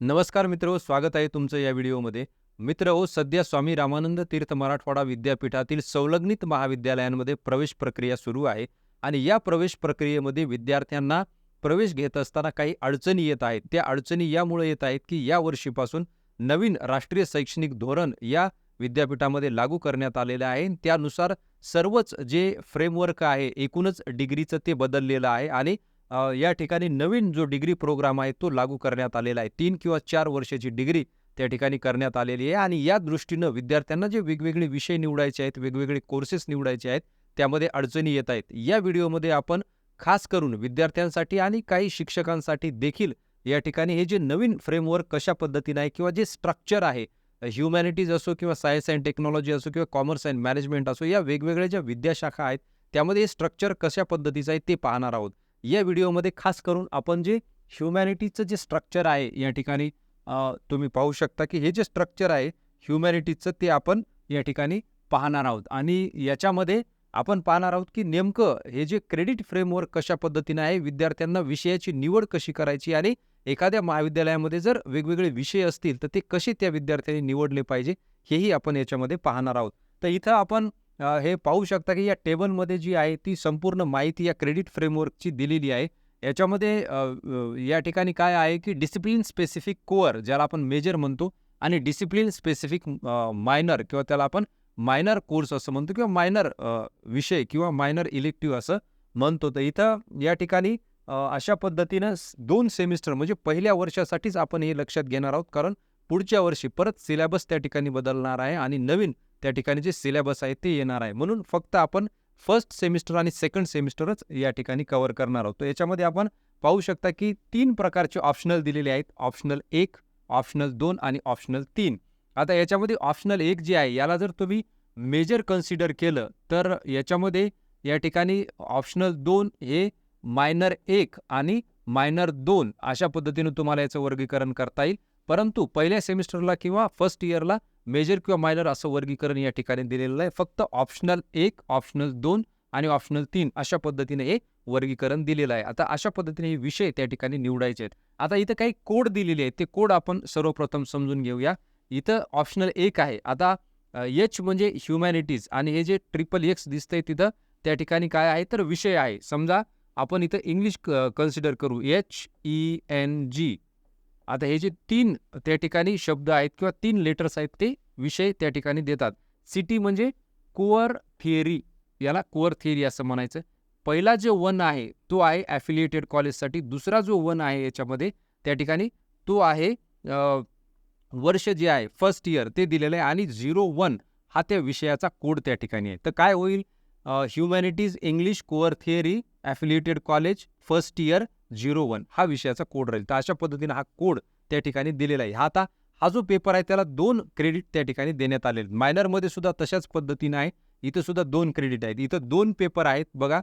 नमस्कार मित्र स्वागत आहे तुमचं या व्हिडिओमध्ये. मित्र हो सध्या स्वामी रामानंद तीर्थ मराठवाडा विद्यापीठातील संलग्नित महाविद्यालयांमध्ये प्रवेश प्रक्रिया सुरू आहे आणि या प्रवेश प्रक्रियेमध्ये विद्यार्थ्यांना प्रवेश घेत असताना काही अडचणी येत आहेत. त्या अडचणी यामुळे येत आहेत की या वर्षीपासून नवीन राष्ट्रीय शैक्षणिक धोरण या विद्यापीठामध्ये लागू करण्यात आलेलं आहे त्यानुसार सर्वच जे फ्रेमवर्क आहे एकूणच डिग्रीचं ते बदललेलं आहे आणि या ठिकाणी नवीन जो डिग्री प्रोग्राम आहे तो लागू करण्यात आलेला आहे. तीन किंवा चार वर्षाची डिग्री त्या ठिकाणी करण्यात आलेली आहे आणि या दृष्टीनं विद्यार्थ्यांना जे वेगवेगळे विषय निवडायचे आहेत वेगवेगळे कोर्सेस निवडायचे आहेत त्यामध्ये अडचणी येत आहेत. या व्हिडिओमध्ये आपण खास करून विद्यार्थ्यांसाठी आणि काही शिक्षकांसाठी देखील या ठिकाणी हे जे नवीन फ्रेमवर्क कशा पद्धतीनं आहे किंवा जे स्ट्रक्चर आहे ह्युमॅनिटीज असो किंवा सायन्स अँड टेक्नॉलॉजी असो किंवा कॉमर्स अँड मॅनेजमेंट असो या वेगवेगळ्या ज्या विद्याशाखा आहेत त्यामध्ये हे स्ट्रक्चर कशा पद्धतीचं आहे ते पाहणार आहोत. या व्हिडिओमध्ये खास करून आपण जे ह्युमॅनिटीजचं जे स्ट्रक्चर आहे या ठिकाणी तुम्ही पाहू शकता की हे जे स्ट्रक्चर आहे ह्युमॅनिटीजचं ते आपण या ठिकाणी पाहणार आहोत. आणि याच्यामध्ये आपण पाहणार आहोत की नेमकं हे जे क्रेडिट फ्रेमवर्क कशा पद्धतीनं आहे विद्यार्थ्यांना विषयाची निवड कशी करायची आणि एखाद्या महाविद्यालयामध्ये जर वेगवेगळे विषय असतील तर ते कसे त्या विद्यार्थ्यांनी निवडले पाहिजे हेही आपण याच्यामध्ये पाहणार आहोत. तर इथं आपण हे पाहू शकता की या टेबलमध्ये जी आहे ती संपूर्ण माहिती या क्रेडिट फ्रेमवर्कची दिलेली आहे. याच्यामध्ये या ठिकाणी काय आहे की डिसिप्लिन स्पेसिफिक कोअर ज्याला आपण मेजर म्हणतो आणि डिसिप्लिन स्पेसिफिक मायनर किंवा त्याला आपण मायनर कोर्स असं म्हणतो किंवा मायनर विषय किंवा मायनर इलेक्टिव्ह असं म्हणतो. तर इथं या ठिकाणी अशा पद्धतीनं दोन सेमिस्टर म्हणजे पहिल्या वर्षासाठीच आपण हे लक्षात घेणार आहोत. कारण पुढच्या वर्षी परत सिलेबस त्या ठिकाणी बदलणार आहे आणि नवीन त्या ठिकाणी जे सिलेबस आहे ते येणार आहे. म्हणून फक्त आपण फर्स्ट सेमिस्टर आणि सेकंड सेमिस्टरच या ठिकाणी कव्हर करणार आहोत. याच्यामध्ये आपण पाहू शकता की तीन प्रकारचे ऑप्शनल दिलेले आहेत. ऑप्शनल एक ऑप्शनल दोन आणि ऑप्शनल तीन. आता याच्यामध्ये ऑप्शनल एक जे आहे याला जर तुम्ही मेजर कन्सिडर केलं तर याच्यामध्ये या ठिकाणी ऑप्शनल दोन हे मायनर एक आणि मायनर दोन अशा पद्धतीनं तुम्हाला याचं वर्गीकरण करता येईल. परंतु पहिल्या सेमिस्टरला किंवा फर्स्ट इयरला मेजर किंवा मायनर असं वर्गीकरण या ठिकाणी दिलेलं आहे. फक्त ऑप्शनल एक ऑप्शनल दोन आणि ऑप्शनल तीन अशा पद्धतीने हे वर्गीकरण दिलेलं आहे. आता अशा पद्धतीने हे विषय त्या ठिकाणी निवडायचे आहेत. आता इथं काही कोड दिलेले आहेत. ते कोड आपण सर्वप्रथम समजून घेऊया. इथं ऑप्शनल एक आहे. आता एच म्हणजे ह्युमॅनिटीज आणि हे जे ट्रिपल एक्स दिसतंय तिथं त्या ठिकाणी काय आहे तर विषय आहे. समजा आपण इथं इंग्लिश कन्सिडर करू. एच ई एन जी आता हे जे तीन त्या ठिकाणी शब्द आहेत किंवा तीन लेटर्स आहेत ते विषय त्या ठिकाणी देतात. सिटी म्हणजे कोअर थिअरी. याला कोअर थिअरी असं म्हणायचं. पहिला जो वन आहे तो आहे ॲफिलिएटेड कॉलेजसाठी दुसरा जो वन आहे याच्यामध्ये त्या ठिकाणी तो आहे वर्ष जे आहे फर्स्ट इयर ते दिलेलं आहे. आणि झिरो वन हा त्या विषयाचा कोड त्या ठिकाणी आहे. तर काय होईल? Humanities English core theory affiliated college first year zero one हा विषयाचा कोड राहील. तर अशा पद्धतीनं हा कोड त्या ठिकाणी दिलेला आहे. हा आता हा जो पेपर आहे त्याला दोन क्रेडिट त्या ठिकाणी देण्यात आले मायनरमध्ये सुद्धा तशाच पद्धतीनं आहे. इथं सुद्धा दोन क्रेडिट आहेत. इथं दोन पेपर आहेत बघा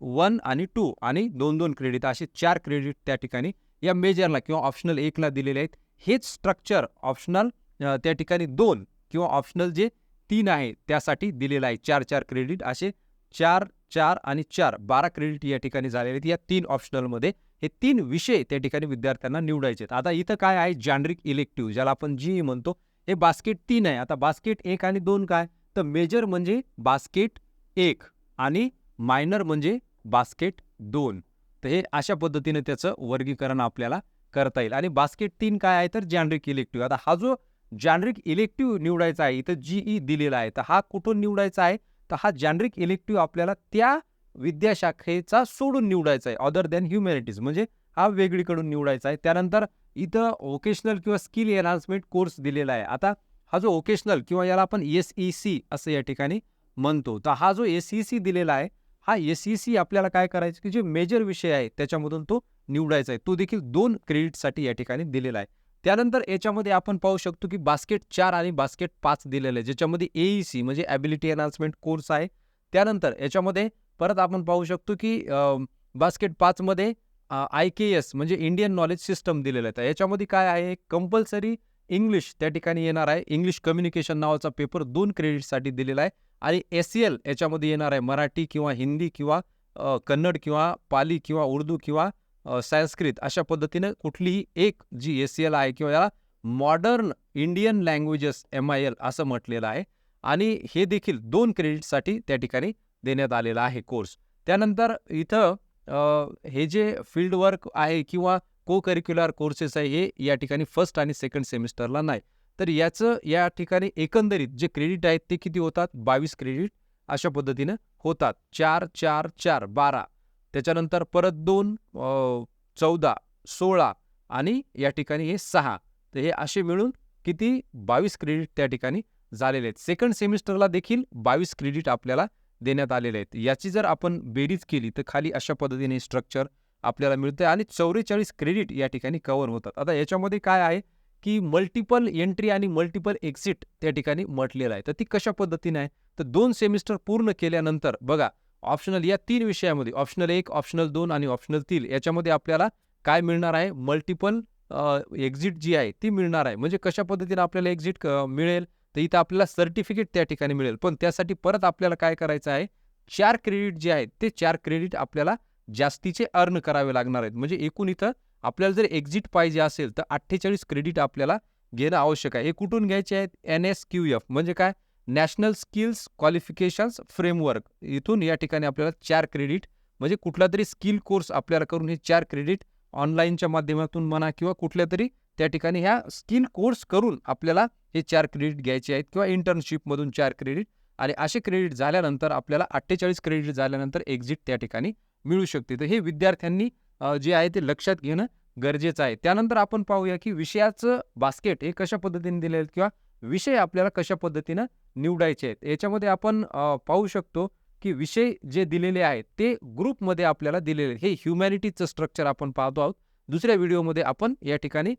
वन आणि टू आणि दोन दोन क्रेडिट असे चार क्रेडिट त्या ठिकाणी या मेजरला किंवा ऑप्शनल एकला दिलेले आहेत. हेच स्ट्रक्चर ऑप्शनल त्या ठिकाणी दोन किंवा ऑप्शनल जे तीन आहे त्यासाठी दिलेलं आहे. चार चार क्रेडिट असे चार चार आणि चार बारा क्रेडिट या ठिकाणी झालेले आहेत. या तीन ऑप्शनलमध्ये हे तीन विषय त्या ठिकाणी विद्यार्थ्यांना निवडायचे आहेत. आता इथं काय आहे? जॅनरिक इलेक्टिव्ह ज्याला आपण जी म्हणतो. हे बास्केट तीन आहे. आता बास्केट एक आणि दोन काय? तर मेजर म्हणजे बास्केट एक आणि मायनर म्हणजे बास्केट दोन. तर हे अशा पद्धतीने त्याचं वर्गीकरण आपल्याला करता येईल. आणि बास्केट तीन काय आहे? तर जॅनरिक इलेक्टिव्ह आता हा जो जॅनरिक इलेक्टिव्ह निवडायचा आहे इथं जीई दिलेला आहे तर हा कुठून निवडायचा आहे? तर हा जॅनरिक इलेक्टिव्ह आपल्याला त्या विद्याशाखेचा सोडून निवडायचा आहे अदर दॅन ह्युमॅनिटीज म्हणजे हा वेगळीकडून निवडायचा आहे. त्यानंतर इथं ओकेशनल किंवा स्किल एनहान्समेंट कोर्स दिलेला आहे. आता हा जो ओकेशनल किंवा याला आपण एस ई सी असं या ठिकाणी म्हणतो. तर हा जो एस ई सी दिलेला आहे हा एस ई सी आपल्याला काय करायचं की जे मेजर विषय आहे त्याच्यामधून तो निवडायचा आहे. तो देखील दोन क्रेडिटसाठी या ठिकाणी दिलेला आहे. त्यानंतर याच्यामध्ये आपण पाहू शकतो की बास्केट चार आणि बास्केट पाच दिलेलं आहे ज्याच्यामध्ये ए सी म्हणजे ॲबिलिटी एनहान्समेंट कोर्स आहे. त्यानंतर याच्यामध्ये परत आपण पाहू शकतो की बास्केट पाचमध्ये आय के एस म्हणजे इंडियन नॉलेज सिस्टम दिलेलं आहे. तर याच्यामध्ये काय आहे? कंपल्सरी इंग्लिश त्या ठिकाणी येणार आहे. इंग्लिश कम्युनिकेशन नावाचा पेपर दोन क्रेडिटसाठी दिलेला आहे. आणि एस सी एल याच्यामध्ये येणार आहे मराठी किंवा हिंदी किंवा कन्नड किंवा पाली किंवा उर्दू किंवा संस्कृत अशा पद्धतीनं कुठलीही एक जी एस सी एल आहे किंवा याला modern Indian languages M I L असं म्हटलेलं आहे. आणि हे देखील दोन क्रेडिटसाठी त्या ठिकाणी देण्यात आलेला आहे कोर्स त्यानंतर इथं हे जे फील्ड वर्क आहे किंवा को करिक्युलर कोर्सेस आहे हे या ठिकाणी फर्स्ट आणि सेकंड सेमिस्टरला नाही. तर याचं या ठिकाणी एकंदरीत जे क्रेडिट आहेत ते किती होतात? बावीस क्रेडिट अशा पद्धतीनं होतात. चार चार चार बारा. त्याच्यानंतर परत दोन चौदा सोळा आणि या ठिकाणी हे सहा. तर हे असे मिळून किती? बावीस क्रेडिट त्या ठिकाणी झालेले आहेत. सेकंड सेमिस्टरला देखील बावीस क्रेडिट आपल्याला देण्यात आलेले आहेत. याची जर आपण बेरीज केली तर खाली अशा पद्धतीने स्ट्रक्चर आपल्याला मिळते आणि चौवेचाळीस क्रेडिट या ठिकाणी कव्हर होतात. आता याच्यामध्ये काय आहे की मल्टिपल एंट्री आणि मल्टिपल एक्झिट त्या ठिकाणी म्हटलेलं आहे. तर ती कशा पद्धतीने आहे? तर दोन सेमिस्टर पूर्ण केल्यानंतर बघा ऑप्शनल या तीन विषयामध्ये ऑप्शनल एक ऑप्शनल दोन आणि ऑप्शनल तीन याच्यामध्ये आपल्याला काय मिळणार आहे? मल्टिपल एक्झिट जी आहे ती मिळणार आहे. म्हणजे कशा पद्धतीने आपल्याला एक्झिट मिळेल? तर इथं आपल्याला सर्टिफिकेट त्या ठिकाणी मिळेल. पण त्यासाठी परत आपल्याला काय करायचं आहे? चार क्रेडिट जे आहेत ते चार क्रेडिट आपल्याला जास्तीचे अर्न करावे लागणार आहेत. म्हणजे एकूण इथं आपल्याला जर एक्झिट पाहिजे असेल तर अठ्ठेचाळीस क्रेडिट आपल्याला घेणं आवश्यक आहे. हे कुठून घ्यायचे आहेत? एन एस क्यू एफ म्हणजे काय? National skills qualifications framework. इथून या ठिकाणी आपल्याला चार क्रेडिट म्हणजे कुठला तरी स्किल कोर्स आपल्याला करून हे चार क्रेडिट ऑनलाईनच्या माध्यमातून म्हणा किंवा कुठल्या तरी त्या ठिकाणी ह्या स्किल कोर्स करून आपल्याला हे चार क्रेडिट घ्यायचे आहेत किंवा इंटर्नशिपमधून चार क्रेडिट आणि असे क्रेडिट झाल्यानंतर आपल्याला अठ्ठेचाळीस क्रेडिट झाल्यानंतर एक्झिट त्या ठिकाणी मिळू शकते. तर हे विद्यार्थ्यांनी जे आहे ते लक्षात घेणं गरजेचं आहे. त्यानंतर आपण पाहूया की विषयाचं बास्केट हे कशा पद्धतीने दिले आहेत किंवा विषय आपल्याला कशा पद्धतीनं निवडायचे आहेत? याच्यामध्ये आपण पाहू शकतो की विषय जे दिलेले आहेत ते ग्रुपमध्ये आपल्याला दिलेले हे ह्युमॅनिटीजचं स्ट्रक्चर आपण पाहतो आहोत. दुसऱ्या व्हिडिओमध्ये आपण या ठिकाणी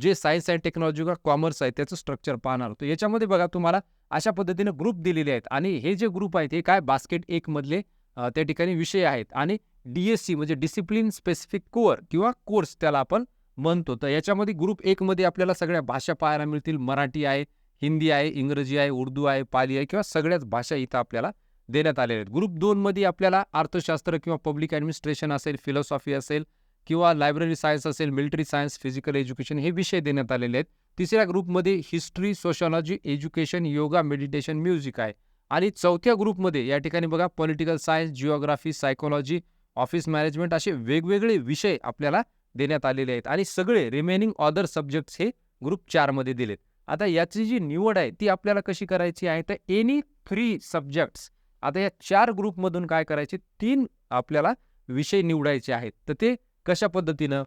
जे सायन्स अँड टेक्नॉलॉजी किंवा कॉमर्स आहे त्याचं स्ट्रक्चर पाहणार होतो याच्यामध्ये बघा तुम्हाला अशा पद्धतीनं ग्रुप दिलेले आहेत. आणि हे जे ग्रुप आहेत हे काय? बास्केट एक मधले त्या ठिकाणी विषय आहेत. आणि डी एस सी म्हणजे डिसिप्लिन स्पेसिफिक कोअर किंवा कोर्स त्याला आपण म्हणतो. तर याच्यामध्ये ग्रुप एकमध्ये आपल्याला सगळ्या भाषा पाहायला मिळतील. मराठी आहे हिंदी आहे इंग्रजी आहे उर्दू आहे पाली आहे किंवा सगळ्याच भाषा इथं आपल्याला देण्यात आलेल्या आहेत. ग्रुप दोनमध्ये आपल्याला अर्थशास्त्र किंवा पब्लिक ॲडमिनिस्ट्रेशन असेल फिलॉसॉफी असेल किंवा लायब्ररी सायन्स असेल मिलिटरी सायन्स फिजिकल एज्युकेशन हे विषय देण्यात आलेले आहेत. तिसऱ्या ग्रुपमध्ये history sociology education yoga meditation music आहे. आणि चौथ्या ग्रुपमध्ये या ठिकाणी बघा political science geography psychology office management असे वेगवेगळे विषय आपल्याला देण्यात आलेले आहेत. आणि सगळे रिमेनिंग ऑदर सब्जेक्ट्स हे ग्रुप चारमध्ये दिलेत. आता याची जी निवड आहे ती आपल्याला कशी करायची आहे? तर एनी थ्री सब्जेक्ट्स आता या चार ग्रुपमधून काय करायचे? तीन आपल्याला विषय निवडायचे आहेत. तर ते कशा पद्धतीनं?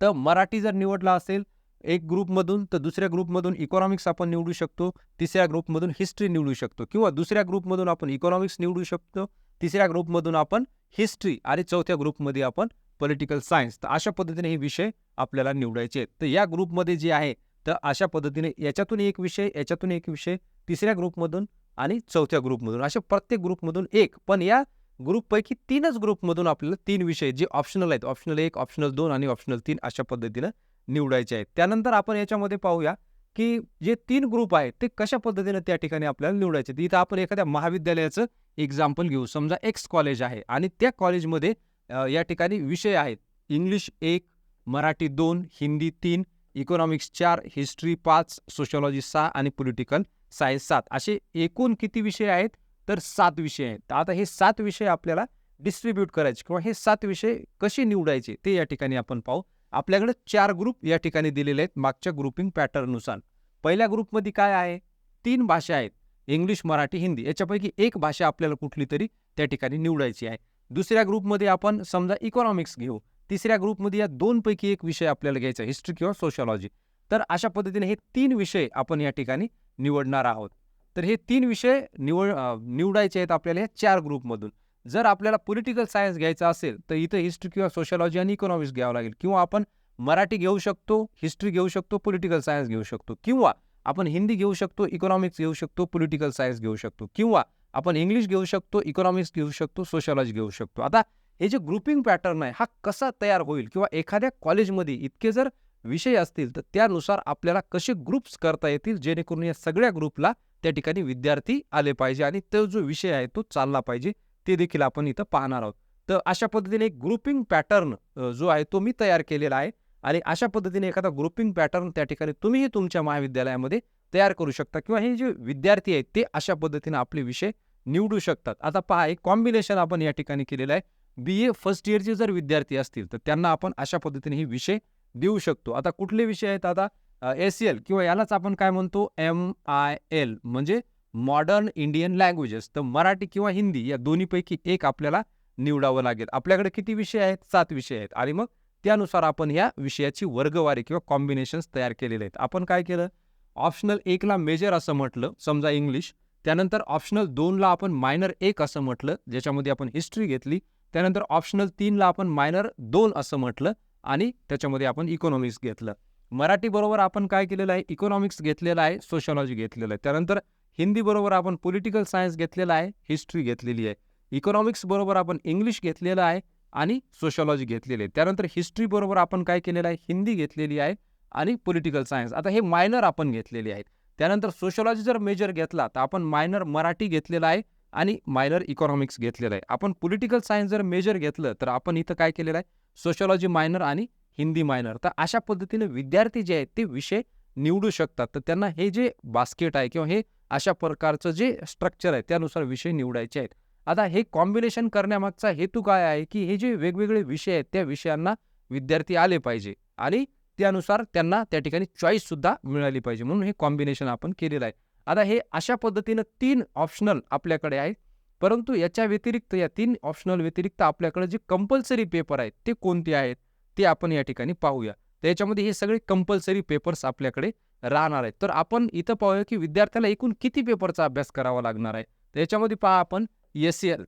तर मराठी जर निवडला असेल एक ग्रुपमधून तर दुसऱ्या ग्रुपमधून इकॉनॉमिक्स आपण निवडू शकतो. तिसऱ्या ग्रुपमधून हिस्ट्री निवडू शकतो. किंवा दुसऱ्या ग्रुपमधून आपण इकॉनॉमिक्स निवडू शकतो. तिसऱ्या ग्रुपमधून आपण हिस्ट्री आणि चौथ्या ग्रुपमध्ये आपण पॉलिटिकल सायन्स तर अशा पद्धतीने हे विषय आपल्याला निवडायचे आहेत. तर या ग्रुपमध्ये जे आहे तर अशा पद्धतीने याच्यातून एक विषय याच्यातून एक विषय तिसऱ्या ग्रुपमधून आणि चौथ्या ग्रुपमधून अशा प्रत्येक ग्रुपमधून एक. पण या ग्रुपपैकी तीनच ग्रुपमधून आपल्याला तीन विषय जे ऑप्शनल आहेत ऑप्शनल एक ऑप्शनल दोन आणि ऑप्शनल तीन अशा पद्धतीनं निवडायचे आहेत. त्यानंतर आपण याच्यामध्ये पाहूया की जे तीन ग्रुप आहेत ते कशा पद्धतीनं त्या ठिकाणी आपल्याला निवडायचे इथं आपण एखाद्या महाविद्यालयाचं एक्झाम्पल घेऊ. समजा एक्स कॉलेज आहे आणि त्या कॉलेजमध्ये या ठिकाणी विषय आहेत. इंग्लिश एक मराठी दोन हिंदी तीन इकॉनॉमिक्स चार हिस्ट्री पाच सोशॉलॉजी सहा आणि पॉलिटिकल सायन्स सात. असे एकूण किती विषय आहेत? तर सात विषय आहेत. आता हे सात विषय आपल्याला डिस्ट्रीब्यूट करायचे किंवा हे सात विषय कसे निवडायचे ते या ठिकाणी आपण पाहू. आपल्याकडे चार ग्रुप या ठिकाणी दिलेले आहेत मागच्या ग्रुपिंग पॅटर्ननुसार पहिल्या ग्रुपमध्ये काय आहे? तीन भाषा आहेत. इंग्लिश मराठी हिंदी. याच्यापैकी एक भाषा आपल्याला कुठली तरी त्या ठिकाणी निवडायची आहे. दुसऱ्या ग्रुपमध्ये आपण समजा इकॉनॉमिक्स घेऊ. तिसऱ्या ग्रुपमध्ये या दोनपैकी एक विषय आपल्याला घ्यायचा हिस्ट्री किंवा सोशॉलॉजी तर अशा पद्धतीने हे तीन विषय आपण या ठिकाणी निवडणार आहोत. तर हे तीन विषय निवड निवडायचे आहेत आपल्याला या चार ग्रुपमधून. जर आपल्याला पॉलिटिकल सायन्स घ्यायचा असेल तर इथं हिस्ट्री किंवा सोशॉलॉजी आणि इकॉनॉमिक्स घ्यावं लागेल. किंवा आपण मराठी घेऊ शकतो हिस्ट्री घेऊ शकतो पॉलिटिकल सायन्स घेऊ शकतो. किंवा आपण हिंदी घेऊ शकतो इकॉनॉमिक्स घेऊ शकतो पॉलिटिकल सायन्स घेऊ शकतो. किंवा आपण इंग्लिश घेऊ शकतो इकॉनॉमिक्स घेऊ शकतो सोशॉलॉजी घेऊ शकतो. आता हे जे ग्रुपिंग पॅटर्न आहे हा कसा तयार होईल? किंवा एखाद्या कॉलेजमध्ये इतके जर विषय असतील तर त्यानुसार आपल्याला कसे ग्रुप्स करता येतील? जेणेकरून या सगळ्या ग्रुपला त्या ठिकाणी विद्यार्थी आले पाहिजे आणि तो जो विषय आहे तो चालला पाहिजे ते देखील आपण इथं पाहणार आहोत. तर अशा पद्धतीने एक ग्रुपिंग पॅटर्न जो आहे तो मी तयार केलेला आहे. आणि अशा पद्धतीने एखादा ग्रुपिंग पॅटर्न त्या ठिकाणी तुम्हीही तुमच्या महाविद्यालयामध्ये तयार करू शकता किंवा हे जे विद्यार्थी आहेत ते अशा पद्धतीने आपले विषय निवडू शकतात. आता पहा एक कॉम्बिनेशन आपण या ठिकाणी केलेलं आहे. बी ए फर्स्ट इयरचे जर विद्यार्थी असतील तर त्यांना आपण अशा पद्धतीने हे विषय देऊ शकतो. आता कुठले विषय आहेत? आता एस एल किंवा यालाच आपण काय म्हणतो? एम आय एल म्हणजे मॉडर्न इंडियन लँग्वेजेस तर मराठी किंवा हिंदी या दोन्हीपैकी एक आपल्याला निवडावं लागेल. आपल्याकडे किती विषय आहेत? सात विषय आहेत. आणि मग त्यानुसार आपण या विषयाची वर्गवारी किंवा कॉम्बिनेशन्स तयार केलेले आहेत. आपण काय केलं? ऑप्शनल एकला मेजर असं म्हटलं समजा इंग्लिश. त्यानंतर ऑप्शनल दोनला आपण मायनर एक असं म्हटलं ज्याच्यामध्ये आपण हिस्ट्री घेतली. त्यानंतर ऑप्शनल तीनला आपण मायनर दोन असं म्हटलं आणि त्याच्यामध्ये आपण इकॉनॉमिक्स घेतलं. मराठीबरोबर आपण काय केलेलं आहे? इकॉनॉमिक्स घेतलेलं आहे सोशॉलॉजी घेतलेलं आहे. त्यानंतर हिंदीबरोबर आपण पॉलिटिकल सायन्स घेतलेला आहे हिस्ट्री घेतलेली आहे. इकॉनॉमिक्स बरोबर आपण इंग्लिश घेतलेलं आहे आणि सोशॉलॉजी घेतलेली आहे. त्यानंतर हिस्ट्रीबरोबर आपण काय केलेलं आहे? हिंदी घेतलेली आहे. आणि पॉलिटिकल सायन्स आता हे मायनर आपण घेतलेले आहेत. त्यानंतर सोशोलॉजी जर मेजर घेतला तर आपण मायनर मराठी घेतलेला आहे आणि मायनर इकॉनॉमिक्स घेतलेलं आहे. आपण पॉलिटिकल सायन्स जर मेजर घेतलं तर आपण इथं काय केलेलं आहे? सोशोलॉजी मायनर आणि हिंदी मायनर तर अशा पद्धतीने विद्यार्थी जे आहेत ते विषय निवडू शकतात. तर त्यांना हे जे बास्केट आहे किंवा हे अशा प्रकारचं जे स्ट्रक्चर आहे त्यानुसार विषय निवडायचे आहेत. आता हे कॉम्बिनेशन करण्यामागचा हेतू काय आहे? की हे जे वेगवेगळे विषय आहेत त्या विषयांना विद्यार्थी आले पाहिजे. आणि त्यानुसार त्यांना त्या ठिकाणी चॉईस सुद्धा मिळाली पाहिजे. म्हणून हे कॉम्बिनेशन आपण केलेलं आहे. आता हे अशा पद्धतीनं तीन ऑप्शनल आपल्याकडे आहेत. परंतु याच्या व्यतिरिक्त या तीन ऑप्शनल व्यतिरिक्त आपल्याकडे जे कंपल्सरी पेपर आहेत ते कोणते आहेत? ते आपण या ठिकाणी पाहूया. त्याच्यामध्ये हे सगळे कंपल्सरी पेपर्स आपल्याकडे राहणार आहेत. तर आपण इथं पाहूया की विद्यार्थ्याला एकूण किती पेपरचा अभ्यास करावा लागणार आहे? त्याच्यामध्ये पहा आपण एस एल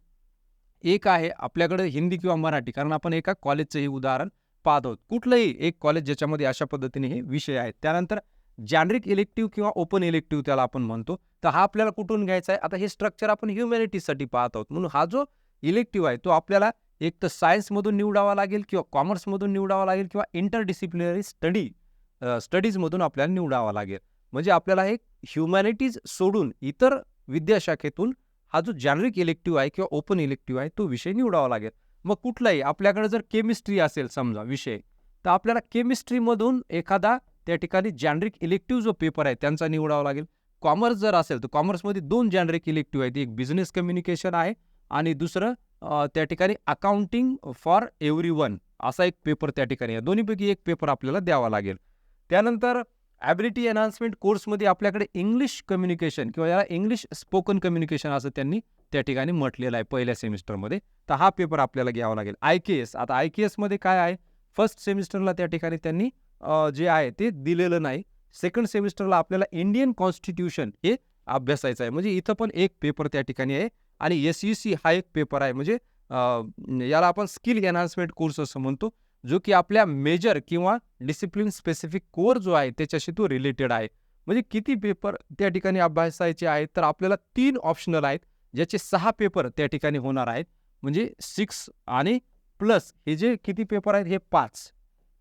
एक आहे आपल्याकडे हिंदी किंवा मराठी. कारण आपण एका कॉलेजचं हे उदाहरण पाहत आहोत कुठलंही एक कॉलेज ज्याच्यामध्ये अशा पद्धतीने हे विषय आहेत. त्यानंतर जॅनरिक इलेक्टिव्ह किंवा ओपन इलेक्टिव्ह त्याला आपण म्हणतो. तर हा आपल्याला कुठून घ्यायचा आहे? आता हे स्ट्रक्चर आपण ह्युमॅनिटीजसाठी पाहत आहोत. म्हणून हा जो इलेक्टिव्ह आहे तो आपल्याला एक तर सायन्समधून निवडावा लागेल किंवा कॉमर्समधून निवडावा लागेल किंवा इंटरडिसिप्लिनरी स्टडी स्टडीजमधून आपल्याला निवडावा लागेल. म्हणजे आपल्याला एक ह्युमॅनिटीज सोडून इतर विद्याशाखेतून हा जो जॅनरिक इलेक्टिव्ह आहे किंवा ओपन इलेक्टिव्ह आहे तो विषय निवडावा लागेल. मग कुठलाही आपल्याकडे जर केमिस्ट्री असेल समजा विषय तर आपल्याला केमिस्ट्रीमधून एखादा त्या ठिकाणी जॅनरिक इलेक्टिव्ह जो पेपर आहे त्यांचा निवडावा लागेल. कॉमर्स जर असेल तर कॉमर्समध्ये दोन जॅनरिक इलेक्टिव्ह आहेत. एक बिझनेस कम्युनिकेशन आहे आणि दुसरं त्या ठिकाणी अकाउंटिंग फॉर एव्हरी वन असा एक पेपर त्या ठिकाणी आहे. दोन्हीपैकी एक पेपर आपल्याला द्यावा लागेल. त्यानंतर ॲबिलिटी एनहान्समेंट कोर्समध्ये आपल्याकडे इंग्लिश कम्युनिकेशन किंवा याला इंग्लिश स्पोकन कम्युनिकेशन असं त्यांनी त्या ठिकाणी म्हटलेलं आहे पहिल्या सेमिस्टरमध्ये. तर हा पेपर आपल्याला घ्यावा लागेल. आय के एस आता आय के एसमध्ये काय आहे? फर्स्ट सेमिस्टरला त्या ठिकाणी त्यांनी जे आहे ते दिलेलं नाही. सेकंड सेमिस्टरला आपल्याला इंडियन कॉन्स्टिट्यूशन हे अभ्यासायचं आहे. म्हणजे इथं पण एक पेपर त्या ठिकाणी आहे. आणि एस यू सी हा एक पेपर आहे. म्हणजे याला आपण स्किल एनहान्समेंट कोर्स असं म्हणतो. जो की आपल्या मेजर किंवा डिसिप्लिन स्पेसिफिक कोर जो आहे त्याच्याशी तो रिलेटेड आहे. म्हणजे किती पेपर त्या ठिकाणी अभ्यासायचे आहेत? तर आपल्याला तीन ऑप्शनल आहेत. ज्याचे सहा पेपर त्या ठिकाणी होणार आहेत. म्हणजे सिक्स आणि प्लस हे जे किती पेपर आहेत हे पाच.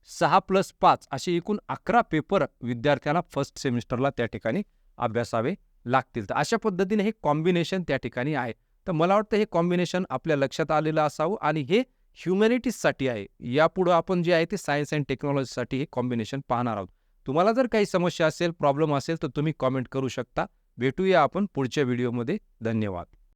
सहा प्लस पाच असे एकूण अकरा पेपर विद्यार्थ्याला फर्स्ट सेमिस्टरला त्या ठिकाणी अभ्यासावे लागतील. तर अशा पद्धतीने हे कॉम्बिनेशन त्या ठिकाणी आहे. तर मला वाटतं हे कॉम्बिनेशन आपल्या लक्षात आलेलं असावं आणि हे ह्युमॅनिटीजसाठी आहे. यापुढं आपण जे आहे ते सायन्स अँड टेक्नॉलॉजीसाठी हे कॉम्बिनेशन पाहणार आहोत. तुम्हाला जर काही समस्या असेल प्रॉब्लेम असेल तर तुम्ही कॉमेंट करू शकता. भेटूया आपण पुढच्या व्हिडिओमध्ये धन्यवाद.